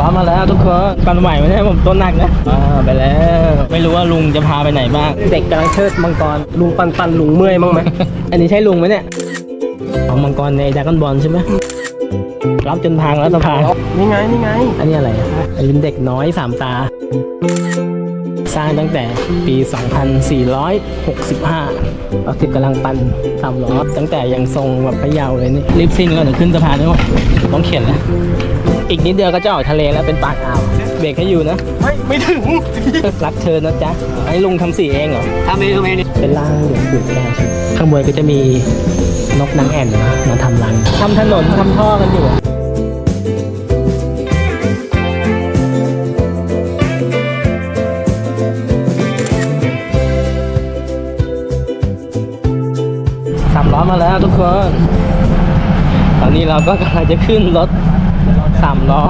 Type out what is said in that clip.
ล้อมาแล้วทุกคนกันไหวไหมเนี่ยผมต้นหนักนะอ่าไปแล้ว ไม่รู้ว่าลุงจะพาไปไหนบ้าง เด็กกำลังเชิดมังกร ลุงปันปันลุงเมื่อยมั้งไหม อันนี้ใช่ลุงไหมเนี่ยของมังกรในดราก้อนบอลใช่ไหมรับจนพังแล้วสะพานนี่ไงนี่ไง อันนี้อะไรอะอันนี้เป็นเด็กน้อยสามตา สร้างตั้งแต่ปี 2465เอาทิบกำลังปั่นสามล้อตั้งแต่ยังทรงแบบพะเยาเลยนี่รีบซิ่งก่อนเดี๋ยวขึ้นสะพานด้วยต้องเข็นแล้ว อีกนิดเดียวก็จะออกทะเลแล้วเป็นปากอ่าวเบรกให้อยู่นะ ไม่ไม่ถึงรักเธอนะจ๊ะไอ้ลุงทำสีเองเหรอทำเองทำเองนี่เป็นร่างหลวงปู่แก้วใช่ไหมข้างบนก็จะมีนกนางแอ่นมาทำรังทำถนนทำท่อกันอยู่สามล้อมาแล้วทุกคน ตอนนี้เราก็กำลังจะขึ้นรถ สามล้อ